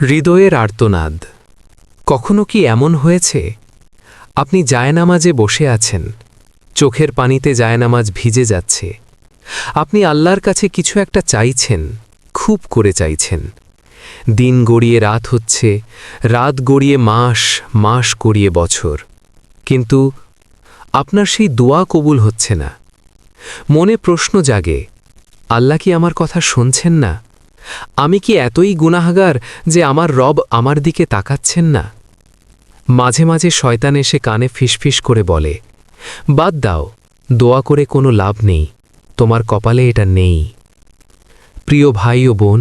হৃদয়ের আর্তনাদ। কখনো কি এমন হয়েছে? আপনি জায়নামাজে বসে আছেন। চোখের পানিতে জায়নামাজ ভিজে যাচ্ছে। আপনি আল্লাহর কাছে কিছু একটা চাইছেন, খুব করে চাইছেন। দিন গড়িয়ে রাত হচ্ছে, রাত গড়িয়ে মাস মাস গড়িয়ে বছর। কিন্তু আপনার সেই দোয়া কবুল হচ্ছে না। মনে প্রশ্ন জাগে, আল্লাহ কি আমার কথা শুনছেন না? আমি কি এতই গুনাহগার যে আমার রব আমার দিকে তাকাচ্ছেন না? মাঝে মাঝে শয়তান এসে কানে ফিসফিস করে বলে, বাদ দাও, দোয়া করে কোনো লাভ নেই, তোমার কপালে এটা নেই। প্রিয় ভাই ও বোন,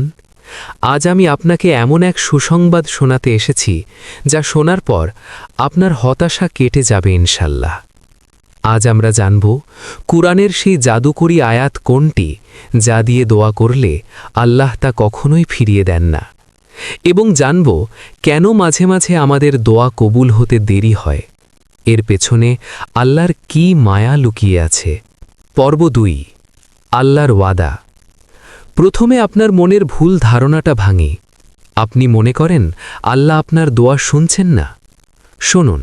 আজ আমি আপনাকে এমন এক সুসংবাদ শোনাতে এসেছি যা শোনার পর আপনার হতাশা কেটে যাবে ইনশাল্লাহ। আজ আমরা জানব, কুরআনের সেই জাদুকরী আয়াত কোনটি যা দিয়ে দোয়া করলে আল্লাহ তা কখনোই ফিরিয়ে দেন না। এবং জানব, কেন মাঝে মাঝে আমাদের দোয়া কবুল হতে দেরি হয়? এর পেছনে আল্লাহর কি মায়া লুকিয়ে আছে? পর্ব দুই, আল্লাহর ওয়াদা। প্রথমে আপনার মনের ভুল ধারণাটা ভাঙে। আপনি মনে করেন, আল্লাহ আপনার দোয়া শুনছেন না? শুনুন।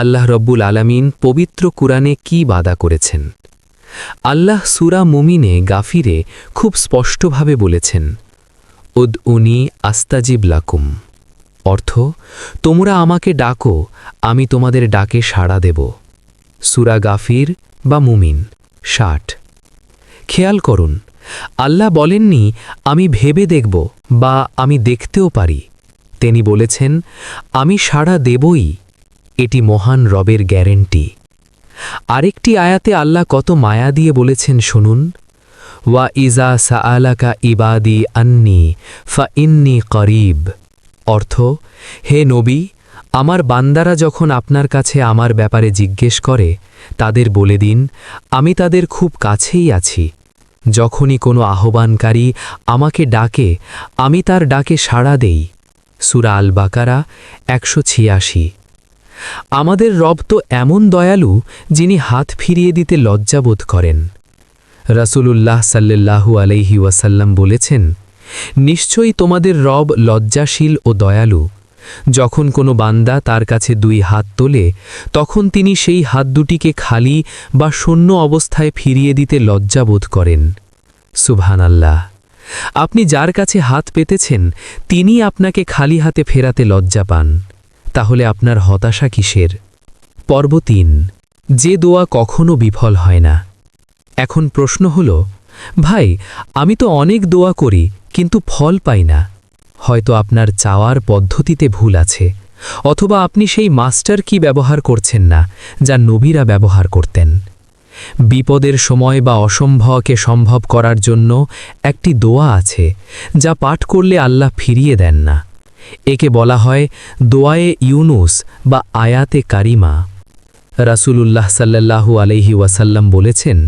আল্লাহ রব্বুল আলামিন পবিত্র কুরআনে কি বাদা করেছেন? আল্লাহ সুরা মুমিনে গাফিরে খুব স্পষ্টভাবে বলেছেন উদ উনি আস্তাজিব লাকুম। অর্থ, তোমরা আমাকে ডাকো, আমি তোমাদের ডাকে সাড়া দেব। সুরা গাফির বা মুমিন, ষাট। খেয়াল করুন, আল্লাহ বলেননি, আমি ভেবে দেখব বা আমি দেখতেও পারি। তিনি বলেছেন, আমি সাড়া দেবই। এটি মহান রবের গ্যারেন্টি। আরেকটি আয়াতে আল্লাহ কত মায়া দিয়ে বলেছেন, শুনুন, ওয়া ইজা সাআলাকা ইবাদি আন্নি ফা ইন্নি করিব। অর্থ, হে নবী, আমার বান্দারা যখন আপনার কাছে আমার ব্যাপারে জিজ্ঞেস করে, তাদের বলে দিন, আমি তাদের খুব কাছেই আছি। যখনই কোনো আহ্বানকারী আমাকে ডাকে, আমি তার ডাকে সাড়া দেই। সুরা আল বাকারা একশো ছিয়াশি। আমাদের রব তো এমন দয়ালু যিনি হাত ফিরিয়ে দিতে লজ্জাবোধ করেন। রাসূলুল্লাহ সাল্লাল্লাহু আলাইহি ওয়াসাল্লাম বলেছেন, নিশ্চয়ই তোমাদের রব লজ্জাশীল ও দয়ালু। যখন কোনো বান্দা তার কাছে দুই হাত তোলে, তখন তিনি সেই হাত দুটিকে খালি বা শূন্য অবস্থায় ফিরিয়ে দিতে লজ্জাবোধ করেন। সুবহান আল্লাহ আপনি যার কাছে হাত পেতেছেন তিনি আপনাকে খালি হাতে ফেরাতে লজ্জা পান। তাহলে আপনার হতাশা কিসের? পর্ব তিন। যে দোয়া কখনো বিফল হয় না। এখন প্রশ্ন হল, ভাই, আমি তো অনেক দোয়া করি, কিন্তু ফল পাই না। হয়তো আপনার চাওয়ার পদ্ধতিতে ভুল আছে, অথবা আপনি সেই মাস্টার কি ব্যবহার করছেন না, যা নবীরা ব্যবহার করতেন। বিপদের সময় বা অসম্ভবকে সম্ভব করার জন্য একটি দোয়া আছে, যা পাঠ করলে আল্লাহ ফিরিয়ে দেন না। একে বলা হয় দোয়ায়ে ইউনুস বা আয়াতে কারিমা। রাসূলুল্লাহ সাল্লাল্লাহু আলাইহি ওয়াসাল্লাম বলেছেন,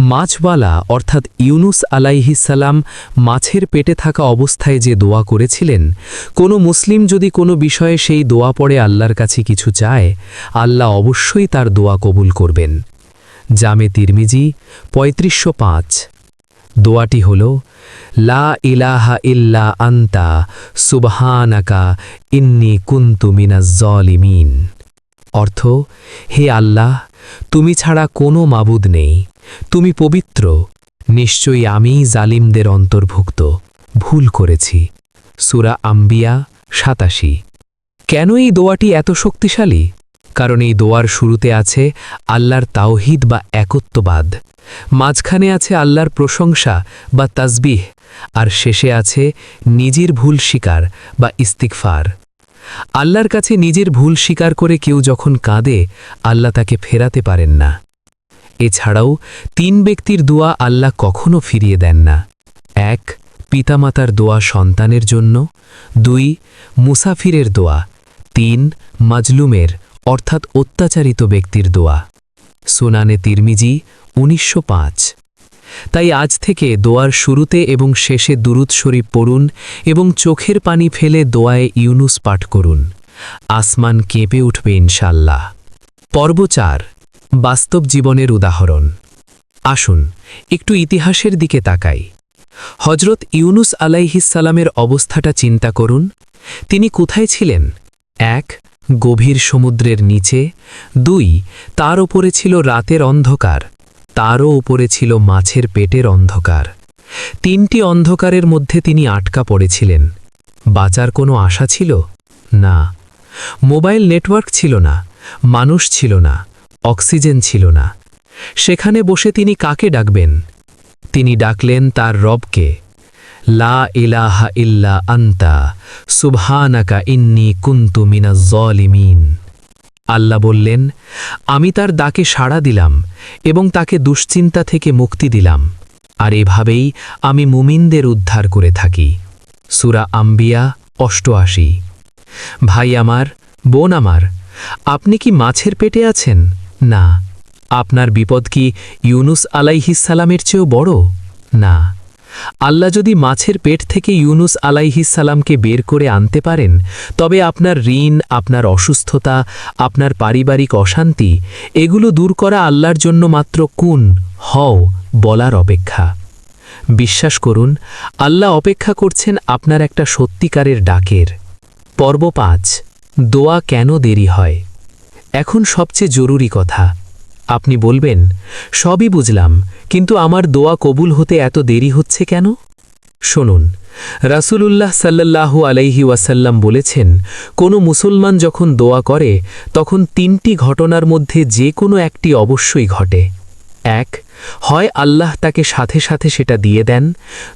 মাছওয়ালা অর্থাৎ ইউনুস আলাইহিসাল্লাম মাছের পেটে থাকা অবস্থায় যে দোয়া করেছিলেন, কোনো মুসলিম যদি কোনো বিষয়ে সেই দোয়া পড়ে আল্লাহর কাছে কিছু চায়, আল্লাহ অবশ্যই তার দোয়া কবুল করবেন। জামে তিরমিজি পঁয়ত্রিশশো পাঁচ। দোয়াটি হল লা ইলাহা ইল্লা আন্তা, সুবহানাকা ইন্নি কুন্তু মিনাজ জলিমিন। অর্থ, হে আল্লাহ, তুমি ছাড়া কোনো মাবুদ নেই। তুমি পবিত্র, নিশ্চয়ই আমি জালিমদের অন্তর্ভুক্ত। ভুল করেছি। সুরা আম্বিয়া সাতাশি। কেন এই দোয়াটি এত শক্তিশালী? কারণ এই দোয়ার শুরুতে আছে আল্লাহর তাওহিদ বা একত্ববাদ। মাঝখানে আছে আল্লাহর প্রশংসা বা তাসবিহ। আর শেষে আছে নিজের ভুল স্বীকার বা ইস্তিকফার আল্লাহর কাছে নিজের ভুল স্বীকার করে কেউ যখন কাঁদে, আল্লাহ তাকে ফেরাতে পারেন না। এছাড়াও তিন ব্যক্তির দোয়া আল্লাহ কখনো ফিরিয়ে দেন না। এক, পিতামাতার দোয়া সন্তানের জন্য। দুই, মুসাফিরের দোয়া। তিন, মাজলুমের অর্থাৎ অত্যাচারিত ব্যক্তির দোয়া। সোনানে তিরমিজি, উনিশশো পাঁচ। তাই আজ থেকে দোয়ার শুরুতে এবং শেষে দুরুদ শরীফ পড়ুন এবং চোখের পানি ফেলে দোয়ায় ইউনুস পাঠ করুন। আসমান কেঁপে উঠবে ইনশাল্লাহ পর্ব চার, বাস্তব জীবনের উদাহরণ। আসুন, একটু ইতিহাসের দিকে তাকাই। হজরত ইউনুস আলাইহিসালামের অবস্থাটা চিন্তা করুন। তিনি কোথায় ছিলেন? এক গভীর সমুদ্রের নিচে, দুই, তার ওপরে ছিল রাতের অন্ধকার, তারও উপরে ছিল মাছের পেটের অন্ধকার। তিনটি অন্ধকারের মধ্যে তিনি আটকা পড়েছিলেন। বাঁচার কোনো আশা ছিল? না। মোবাইল নেটওয়ার্ক ছিল না, মানুষ ছিল না, অক্সিজেন ছিল না। সেখানে বসে তিনি কাকে ডাকবেন? তিনি ডাকলেন তার রবকে। লা ইলাহা ইল্লা আন্তা, সুবহানাকা ইন্নি কুন্তু মিনাজ জলিমিন। আল্লাহ বললেন, আমি তার ডাকে সাড়া দিলাম এবং তাকে দুশ্চিন্তা থেকে মুক্তি দিলাম, আর এভাবেই আমি মুমিনদের উদ্ধার করে থাকি। সুরা আম্বিয়া, অষ্টআশি। ভাই আমার, বোন আমার, আপনি কি মাছের পেটে আছেন? না। আপনার বিপদ কি ইউনুস আলাইহিসালামের চেয়েও বড়? না। আল্লাহ যদি মাছের পেট থেকে ইউনুস আলাইহিসালামকে বের করে আনতে পারেন, তবে আপনার ঋণ, আপনার অসুস্থতা, আপনার পারিবারিক অশান্তি, এগুলো দূর করা আল্লাহর জন্য মাত্র কুন, হও, বলার অপেক্ষা। বিশ্বাস করুন, আল্লাহ অপেক্ষা করছেন আপনার একটা সত্যিকারের ডাকের। পর্ব পাঁচ, দোয়া কেন দেরি হয়? এখন সবচেয়ে জরুরি কথা আপনি বলবেন, সবই বুঝলাম, কিন্তু আমার দোয়া কবুল হতে এত দেরি হচ্ছে কেন? শুনুন, রাসূলুল্লাহ সাল্লাল্লাহু আলাইহি ওয়াসাল্লাম বলেছেন, কোনো মুসলমান যখন দোয়া করে, তখন তিনটি ঘটনার মধ্যে যে কোনো একটি অবশ্যই ঘটে। এক, হয় আল্লাহ তাকে সাথে সাথে সেটা দিয়ে দেন।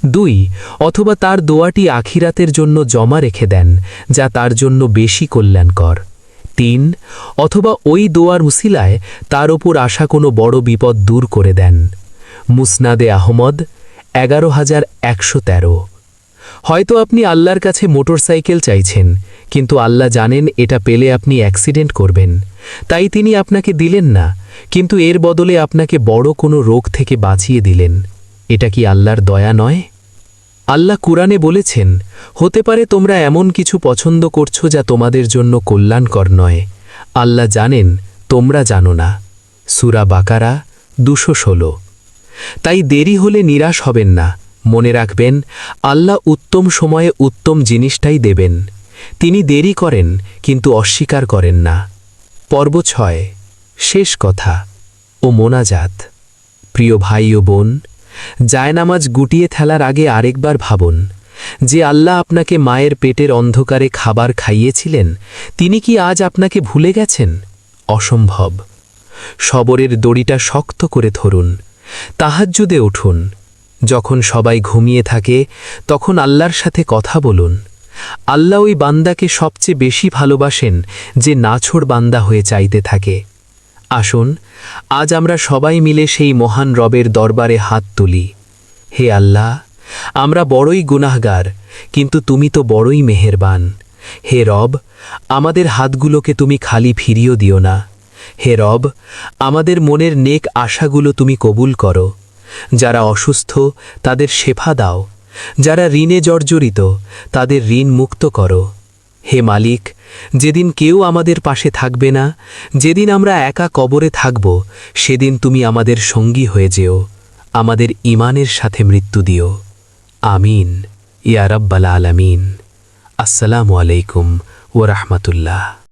দুই, অথবা তার দোয়াটি আখিরাতের জন্য জমা রেখে দেন, যা তার জন্য বেশি কল্যাণকর। তিন অথবা ওই দোয়ার উসিলায় তার ওপর আসা কোনো বড় বিপদ দূর করে দেন। মুসনাদে আহমদ, এগারো হাজার একশো তেরো। হয়তো আপনি আল্লাহর কাছে মোটরসাইকেল চাইছেন, কিন্তু আল্লাহ জানেন এটা পেলে আপনি অ্যাক্সিডেন্ট করবেন। তাই তিনি আপনাকে দিলেন না, কিন্তু এর বদলে আপনাকে বড় কোনো রোগ থেকে বাঁচিয়ে দিলেন। এটা কি আল্লাহর দয়া নয়? আল্লাহ কুরআনে বলেছেন, হতে পারে তোমরা এমন কিছু পছন্দ করছ যা তোমাদের জন্য কল্যাণকর নয়। আল্লাহ জানেন, তোমরা জানো না। সুরা বাকারা, দুশো ষোলো। তাই দেরি হলে নিরাশ হবেন না। মনে রাখবেন, আল্লাহ উত্তম সময়ে উত্তম জিনিসটাই দেবেন। তিনি দেরি করেন, কিন্তু অস্বীকার করেন না। পর্ব ছয়। শেষ কথা। ও মোনাজাত। প্রিয় ভাই ও বোন জায়নামাজ গুটিয়ে ফেলার আগে আরেকবার ভাবুন, যে আল্লাহ আপনাকে মায়ের পেটের অন্ধকারে খাবার খাইয়েছিলেন, তিনি কি আজ আপনাকে ভুলে গেছেন? অসম্ভব। সবরের দড়িটা শক্ত করে ধরুন, তাহাজ্জুদে উঠুন, যখন সবাই ঘুমিয়ে থাকে, তখন আল্লাহর সাথে কথা বলুন। আল্লাহ ওই বান্দাকে সবচেয়ে বেশি ভালোবাসেন, যে নাছোড় বান্দা হয়ে চাইতে থাকে। আসুন আজ আমরা সবাই মিলে সেই মহান রবের দরবারে হাত তুলি। হে আল্লাহ, আমরা বড়ই গুনাহগার, কিন্তু তুমি তো বড়ই মেহেরবান। হে রব, আমাদের হাতগুলোকে তুমি খালি ফিরিয়ে দিও না। হে রব, আমাদের মনের নেক আশাগুলো তুমি কবুল করো। যারা অসুস্থ, তাদের শেফা দাও। যারা ঋণে জর্জরিত, তাদের ঋণ মুক্ত করো। হে মালিক, যেদিন কেউ আমাদের পাশে থাকবে না, যেদিন আমরা একা কবরে থাকব, সেদিন তুমি আমাদের সঙ্গী হয়ে যেও, আমাদের ইমানের সাথে মৃত্যু দিও। আমিন ইয়ারাব্বাল আলামিন। আসসালামু আলাইকুম ও রাহমাতুল্লাহ।